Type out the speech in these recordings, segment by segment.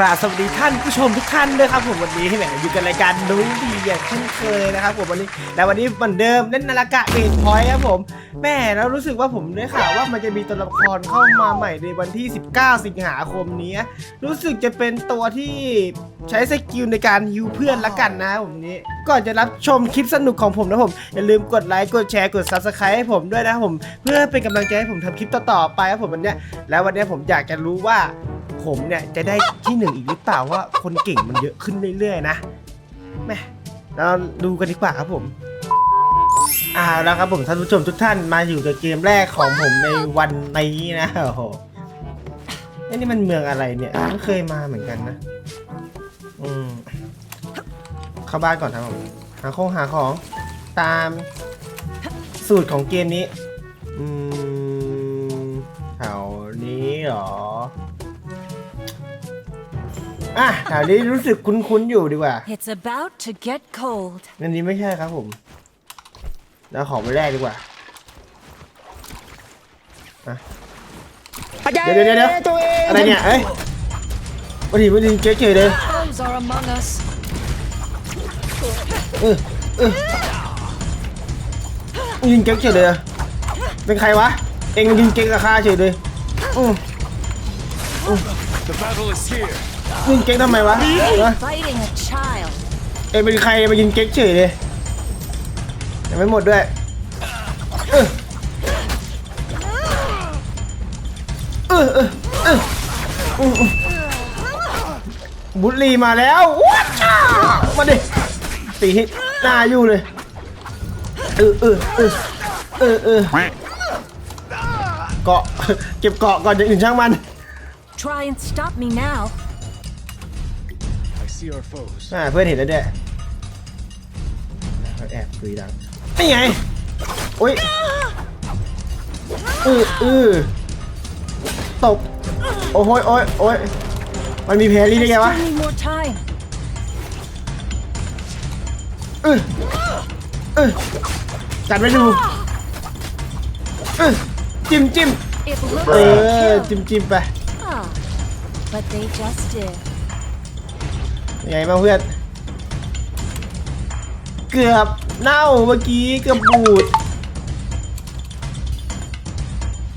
ราบสวัสดีท่านผู้ชมทุกท่านด้วยครับผมวันนี้ที่แหมอยู่กันรายการนุ้ยดีอย่างเช่นเคยนะครับผมวันนี้และวันนี้เหมือนเดิมเล่นนาฬิกาเบนพอยต์ครับผมแม่แล้วรู้สึกว่าผมได้ข่าวว่ามันจะมีตัวละครเข้ามาใหม่ในวันที่ 19 สิงหาคมนี้ รู้สึกจะเป็นตัวที่ใช้สกิลในการฮิวเพื่อนละกันนะผมนี้ก่อนจะรับชมคลิปสนุกของผมนะผมอย่าลืมกดไลค์กดแชร์กด subscribe ให้ผมด้วยนะผม เพื่อเป็นกำลังใจให้ผมทำคลิปต่อๆไปครับผมวันนี้แล้ววันนี้ผมอยากจะรู้ว่า ผมเนี่ยจะได้ที่หนึ่งอีกหรือเปล่าว่าคนเก่งมันเยอะขึ้นเรื่อยๆนะแม่เราดูกันดีกว่าครับผมอ่าแล้วครับผมท่านผู้ชมทุกท่านมาอยู่กับเกมแรกของผมในวันนี้นะโอ้โหอ้ยนี่มันเมืองอะไรเนี่ยไม่เคยมาเหมือนกันนะ อืมเข้าบ้านก่อนครับผมหาของหาของตามสูตรของเกมนี้ อืม อะแถวนี้รู้สึกคุ้นๆอยู่ดีกว่า It's about to get cold. อันนี้ไม่ใช่ครับผม แล้วของไปแรกดีกว่าอะเดี๋ยวเดี๋ยวเดี๋ยวเดี๋ยวอะไรเนี่ยเอ้ยวันนี้วันนี้เฉยๆเลย Foes are among us. เออเออยิงเก๊กเฉยเลยอะเป็นใครวะ เอ็งยิงเก๊กราคาเฉยเลยอืม The battle is here. ยิงเก๊กทำไมวะวะ Fighting a child. เอ็งเป็นใครมายิงเก๊กเฉยเลยยังไม่หมดด้วยเออเออเออเอออืมอืมบุลลีมาแล้ววัดช่ามาดิตีให้หน้าอยู่เลยเออเออเออเออเออเกาะ เก็บเกาะก่อนอย่างอื่นช่างมัน Try and stop me now. I see our foes. อ่าเพื่อนเห็นแล้วด้วยแอบคุยดังนี่ไงโอ้ยอืออือตบโอ้ยโอ้ยโอ้ยมันมีแพรรี่ได้ไงวะ Still need more time. อืออือจัดไปดูอือจิ้มจิ้ม It looks เอ like อ kill. จิ้มจิ้มไป Ah, but they just did. ยังไงบ้างเพื่อน เกือบเน่าเมื่อกี้เกือบบูด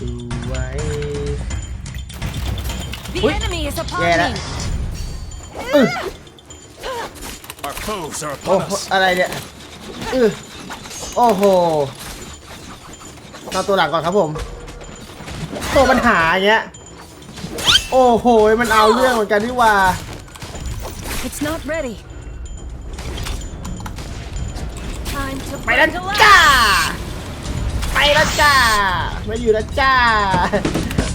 ดูไว้ The Ui. enemy is upon Yeah, that- me. อื้อ Our foes are โอ้ upon โห us. อะไรเนี่ยอื้อโอ้โหเอาตัวหลังก่อนครับผมตัวปัญหาอย่างเงี้ย โอ้โห มันเอาเรื่องเหมือนกันนี่หว่า It's not ready. Time to ไปแล้ว break a จ้า leg. ไปแล้วจ้าไม่อยู่แล้วจ้า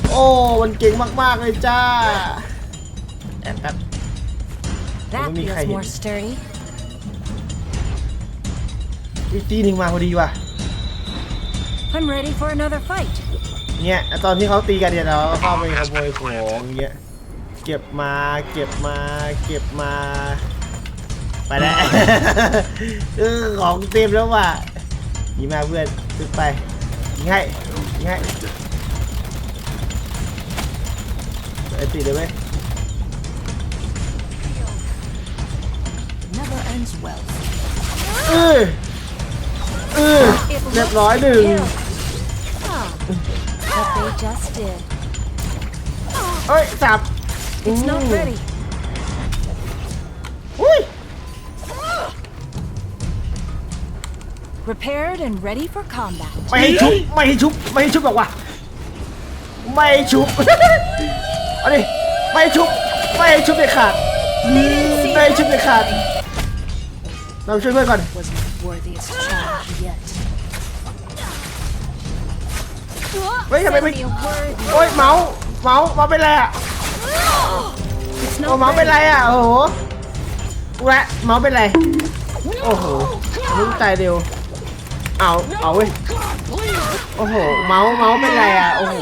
โอ้ มันเก่งมากๆเลยจ้าแอบแป๊บ That Let me feels hide more it. sturdy. อีกทีหนึ่งมาพอดีว่ะ I'm ready for another fight. เนี่ยตอนที่เขาตีกันเนี่ยเราก็เข้าไปขโมยของอย่างเงี้ย เก็บมาเก็บมาเก็บมา ไปแล้วเออของเต็มแล้วว่ะยิงมาเพื่อนตึกไปยิงให้ยิงให้ไอ้ตีเลยไหม Never ends well. เออเออ It เรียบ looks ร้อย like หนึ่ง kill. Ah, but they just did. เอ้ยสับ It's not Ooh. ready. อุ้ย Repaired and ready for combat. ไม่ให้ชุบไม่ให้ชุบไม่ให้ชุบบอกว่าไม่ให้ชุบ เอาดิไม่ให้ชุบไม่ให้ชุบเด็ดขาดไม่ให้ชุบเด็ดขาด เราช่วยเพื่อนก่อน Was my worthiest child yet. เฮ้ยทำไมไม่ Send me worthy. โอ้ยเมาส์เมาส์เมาส์เป็นไรอะ It's โอ้ not เมาส์เป็นไร ready. อะ โอ้โหกูละเมาส์เป็นไร โอ้โหมึงตายเร็วเอาเอาเว้ยโอ้โห เมาส์เมาส์เป็นไรอะ โอ้โห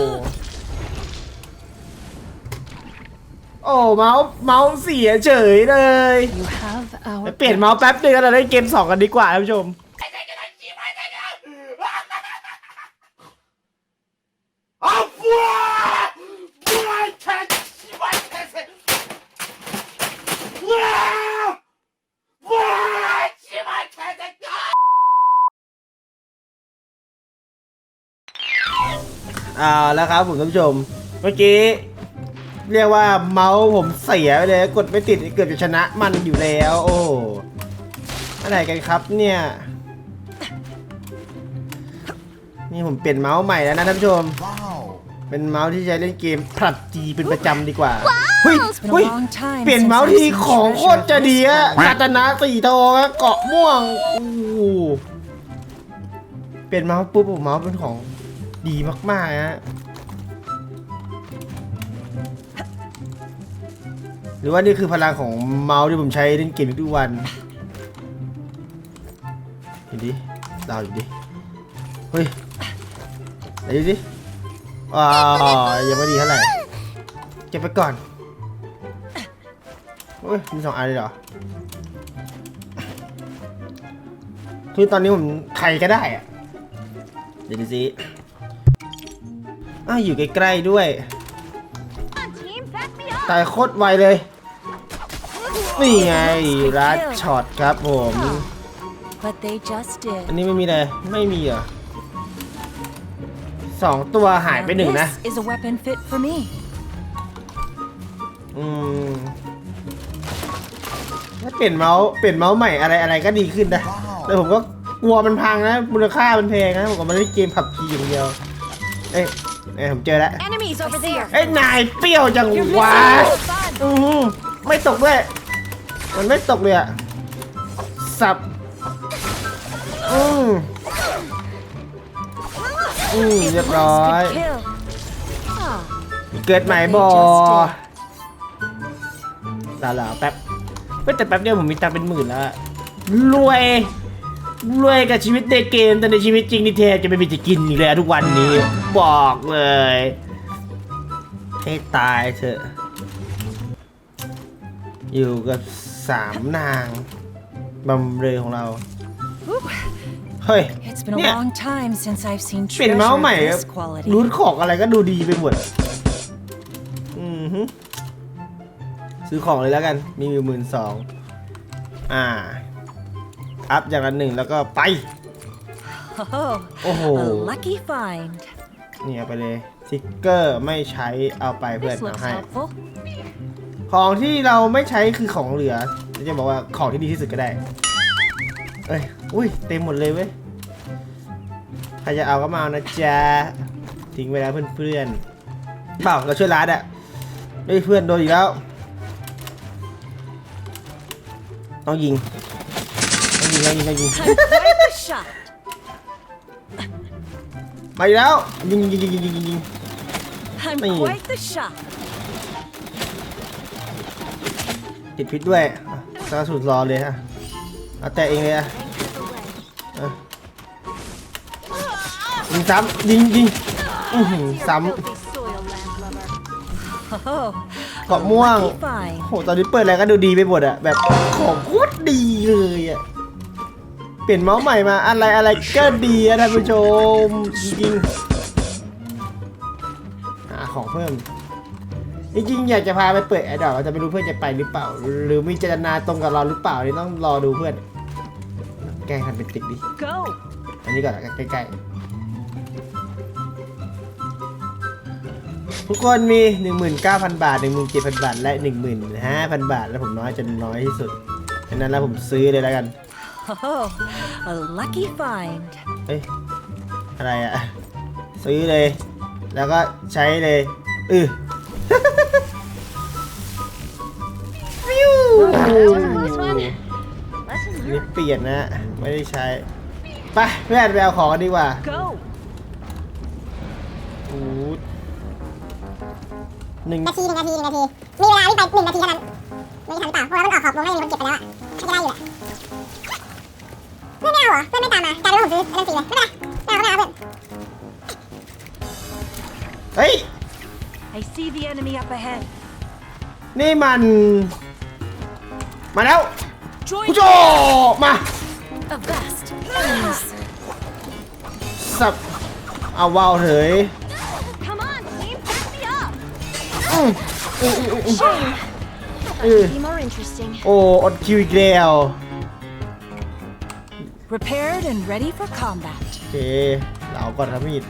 โอ้เมาส์เมาส์เสียเฉยเลย You have our เปลี่ยนเมาส์แป๊บนึงแล้วเราได้เกมสองกันดีกว่าท่านผู้ชม เอาแล้วครับผมท่านผู้ชม เมื่อกี้ เรียกว่าเมาส์ผมเสียไปเลย กดไม่ติดเกือบจะชนะมันอยู่แล้ว โอ้อะไรกันครับเนี่ย นี่ผมเปลี่ยนเมาส์ใหม่แล้วนะท่านผู้ชม เป็นเมาส์ที่ใช้เล่นเกมพลัดจีเป็นประจำดีกว่าเฮ้ย It's been เฮ้ย a long time เปลี่ยน since เมาส์ I've ที seen ของโคตร treasure จะดีอะ of this คาตานะสีทองอะเกาะม่วงอู้หูเปลี่ยนเมาส์ปุ๊บผมเมาส์เป็นของ ดีมากๆฮะหรือว่านี่คือพลังของเมาส์ที่ผมใช้เล่นเกมทุกวันเห็นดิดาวอยู่ดิเฮ้ยไหนดูสิอ่ายังไม่ดีเท่าไหร่เก็บไปก่อนเฮ้ยมีสองอันเลยเหรอคือตอนนี้ผมใครก็ได้อะเดี๋ยวดูสิ อ้าวอยู่ใกล้ๆด้วย Team, back me up. ตายโคตรไวเลย นี่ไงรัดช็อตครับผม But they just อัน did. นี้ไม่มีเลยไม่มีเหรอสองตัวหายไปหนึ่งนะ This is a weapon fit for me. อืมถ้าเปลี่ยนเมาส์เปลี่ยนเมาส์ใหม่อะไรอะไรก็ดีขึ้นนะ แต่ผมก็กลัวมันพังนะ มูลค่ามันแพงนะ ผมก็มาเล่นเกมขับขี่อย่างเดียว เอ้ย เอ้ยผมเจอแล้ว Enemies over there. เอ้ยนายเปรี้ยวจัง You're วะ missing the fun. อือหือไม่ตกด้วย มันไม่ตกเลยอะสับ อืมอืมเรียบร้อย Good kill. Ah, เกิดใหม่บอลาลาแป๊บเฮ้ยแต่แป๊บเดียวผมมีตังค์เป็นหมื่นแล้วอะรวย รวยกับชีวิตในเกมแต่ในชีวิตจริงนี่แทบจะไม่มีจะกินอีกเลยอะทุกวันนี้ บอกเลยให้ตายเถอะ อยู่กับสามนางบำเรอของเรา เฮ้ย It's been a Yeah. long time since I've seen เปลี่ยน treasure เมาส์ of ใหม่ this quality. รูทของอะไรก็ดูดีไปหมดอือฮึซื้อของเลยแล้วกัน มีอยู่หมื่นสองอ่า อัพอย่างละหนึ่งแล้วก็ไป Oh, โอ้โห a lucky find. นี่เอาไปเลยสติกเกอร์ไม่ใช้เอาไปเพื่อน This เอา looks ให้ helpful. ของที่เราไม่ใช้คือของเหลือจะบอกว่าของที่ดีที่สุดก็ได้ เอ้ย อุ้ย เต็มหมดเลยเว้ย ใครจะเอาก็มาเอานะจ๊ะ ทิ้งไว้แล้วเพื่อนๆเปล่าเราช่วยร้านอะเฮ้ยเพื่อนโดนอีกแล้ว ต้องยิง ต้องยิงต้องยิง Time shot. มาอีกแล้วยิงยิงยิงยิงยิงยิงยิง I'm Hey. quite the shot. ติดพิษด้วยอะกระสุนรอเลยฮะเอาแต่เองเลยอะอะยิงซ้ำยิงยิงอือหือซ้ Oh, ำเกาะม่วง find. โหตอนนี้เปิดอะไรก็ดูดีไปหมดอะแบบของโคตรดีเลยอะ ลี่ยนเมาส์ใหม่มาอะไรอะไรก็ดีอะท่านผู้ชมจริงๆหาของเพิ่มจริงๆอยากจะพาไปเปิดแอดดอกแต่ไม่รู้เพื่อนจะไปหรือเปล่า หรือมีเจตนาตรงกับเราหรือเปล่านี่ต้องรอดูเพื่อน แกล้งทำเป็นติ๊กดิ Go. อันนี้ก่อนละกันใกล้ๆทุกคนมี 19,000 บาท 17,000 บาท และ 15,000 บาท แล้วผมน้อยจนน้อยที่สุดดังนั้นแล้วผมซื้อเลยแล้วกัน Oh, a lucky find. เฮ้ยอะไรอะซื้อเลย แล้วก็ใช้เลยอือ ฟิวนี่เปลี่ยนนะ ไม่ได้ใช้ไปเพื่อนไปเอาของกันดีกว่า Go. อูดหนึ่งนาทีหนึ่งนาทีหนึ่งนาที มีเวลาวิ่งไปหนึ่งนาทีเท่านั้นไม่ทันหรือเปล่าเพราะว่ามันออกขอบวงให้มีคนเก็บไปแล้วอะไม่ได้อยู่แหละ เหรอเพื่อนไม่ตามมากลายเป็นว่าผมซื้อเล่นฟรีเลยไม่เป็นไรไม่เอาก็ไม่เอาเพื่อนเฮ้ย I see the enemy up ahead. นี่มัน มาแล้ว Join ผู้โจมา a vast enemies. สับเอาว่าวเถย Come on, team, back me up. อืมอืมอืมอืม Shame. เออ Be more interesting. โอ้อดคิวอีกแล้ว Prepared and ready for combat. โอเค เราก่อนครับมีด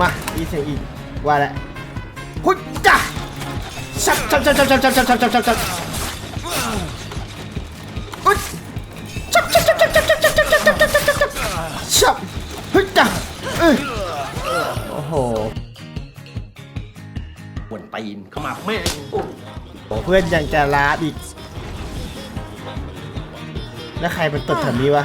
มาอีเสียงอีกว่าแล้วหุ้ยจ้าชับชับชับชับชับชับชับชับชับชับชับหุ้ยชับชับชับชับชับชับชับชับชับชับชับชับชับชับหุ้ยจ้าเอ้ยโอ้โหหวนตีนเข้ามาแม่งโอ้เพื่อนยังจะลาอีก แล้วใครเป็นตดแถวนี้วะ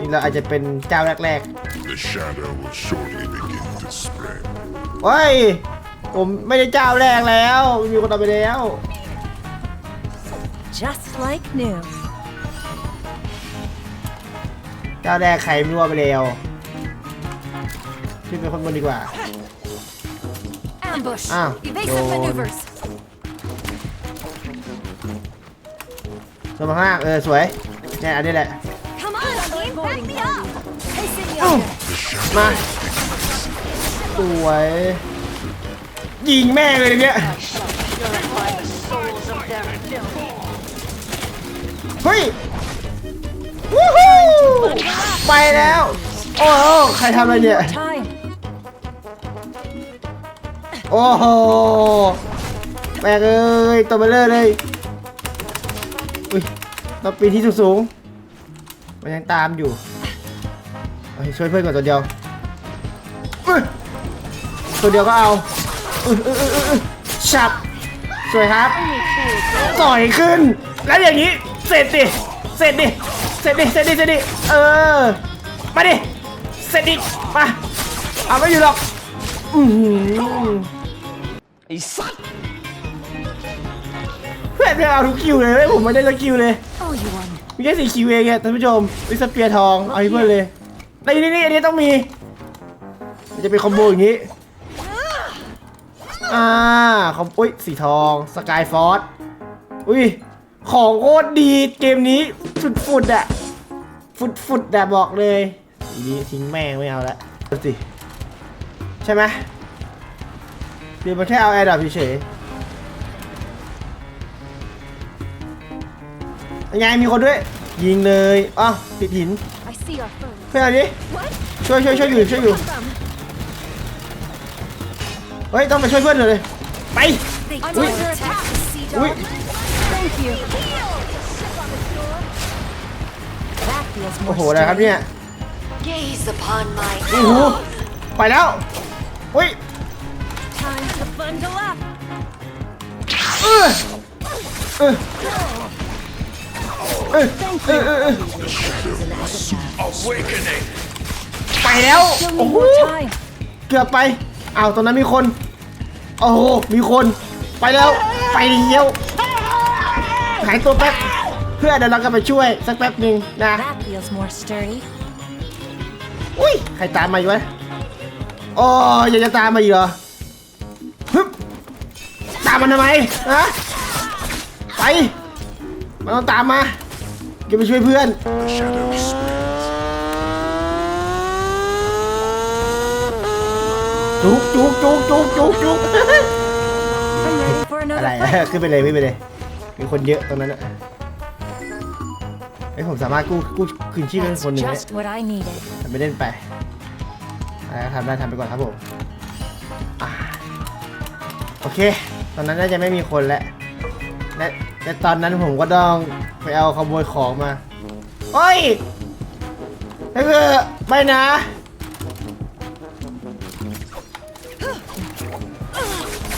นี่เราอาจจะเป็นเจ้าแรก The shadow will shortly begin เฮ้ย ผมไม่ได้เจ้าแรกแล้ว มีคนเอาไปแล้ว Just like new. เจ้าแรกใครไม่รู้เอาไปแล้วขึ้นเป็นคนบนดีกว่า Ambush. Ah, Evasive no. maneuvers. ลงมาข้างล่างเออ สวยเนี่ยอันนี้แหละ Come on, team, back me up. Placing the อู้ other. มา สวย ยิงแม่เลยเนี่ย เฮ้ย วู้ฮู้ไปแล้ว โอ้โหใครทำอะไรเนี่ย โอ้โหแบกเอ้ยตัวเบลเลอร์เลย อุ้ยเราปีนที่สูงๆมันยังตามอยู่ ช่วยเพื่อนก่อนตัวเดียวอุ๊ย ตัวเดียวก็เอาฉับสวยครับต่อยขึ้น แล้วอย่างนี้ เสร็จดิ เสร็จดิ เสร็จดิ เสร็จดิ เสร็จดิ เออ มาดิ เสร็จดิ มา เอาไม่อยู่หรอก อืออไอ้สัตว์เพื่อนไม่เอาทุกคิวเลยเว้ยผมไม่ได้สักคิวเลย มีแค่สี่คิวเองอะท่านผู้ชม วิสเปียร์ทอง เอาให้เพื่อนเลยนี่นี่นี่อันนี้ต้องมีมันจะเป็นคอมโบอย่างนี้ อ่าคอมอุ้ยสีทองสกายฟอร์สอุ้ยของโคตรดีเกมนี้ฟุดฟุดๆอะฟุดฟุดๆอะบอกเลยสีนี้ทิ้งแม่งไม่เอาละดูสิใช่ไหมเดี๋ยวมันแค่เอาแอร์ดับเฉยๆยังไงมีคนด้วย ยิงเลยอ้าวติดหิน I see our foes. เพื่อนเอาดิ What? ช่วยช่วยช่วยอยู่ช่วยอยู่ Them. เฮ้ยต้องไปช่วยเพื่อนหน่อยเลยไป They I'm don't under attack the sea อุ้ย dog. Thank you. That feels โอ้ more โหอะไรครับเนี่ย Gaze upon my โอ้โหไปแล้วอุ้ย time to bundle up. เออเออเออเออเออเออ Awakening! ไปแล้ว Still โอ้ need โห more time. เกือบไป อ้าวตอนนั้นมีคน โอ้โหมีคนไปแล้วไปเดียวหายตัวแป๊บเพื่อนเดี๋ยวเราก็ไปช่วยสักแป๊บหนึ่งนะ That feels more sturdy. อุ้ยใครตามมาอยู่วะโอ้ยยังจะตามมาอีกเหรอฮึบตามมันทำไมฮะไปมันต้องตามมาเก็บไปช่วยเพื่อน The shadow จุกจุกจุกจุกจุกจุก I'm ready for อะไร another fight. ขึ้นไปเลยขึ้นไปเลย มีคนเยอะตรงนั้นอะไอยผมสามารถกู้กู้คืนชีพเป็น That's คนหนึ่งได้ just what I needed. ทำไปเล่นไปอะไรก็ทำได้ทำไปก่อนครับผมอะโอเค ตอนนั้นน่าจะไม่มีคนแล้วและและตอนนั้นผมก็ต้องไปเอาขโมยของมาโอ้ยนั่นคือไม่นะ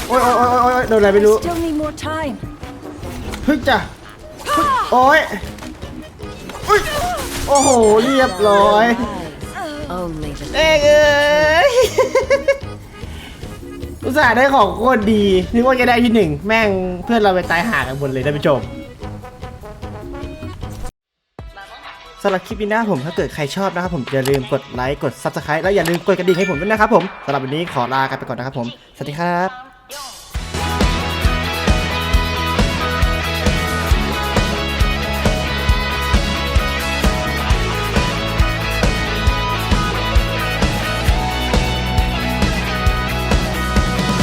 โอ้ยโอ้ยโอ้ยโอ้ยโอ้ยโดนอะไรไม่รู้ Still need more time. เฮ้ยจ้ะเฮ้ยโอ้ยอุ้ยโอ้โห เรียบร้อย Only the เอ้ยเอ้ย อุตส่าห์ได้ของโคตรดีนึกว่าจะได้ที่หนึ่งแม่งเพื่อนเราไปตายหากันหมดเลยท่านผู้ชมสำหรับคลิปนี้นะครับผมถ้าเกิดใครชอบนะครับผมอย่าลืมกดไลค์กด Subscribe แล้วอย่าลืมกดกระดิ่งให้ผมด้วยนะครับผมสำหรับวันนี้ขอลากันไปก่อนนะครับผม สวัสดีครับ Yo.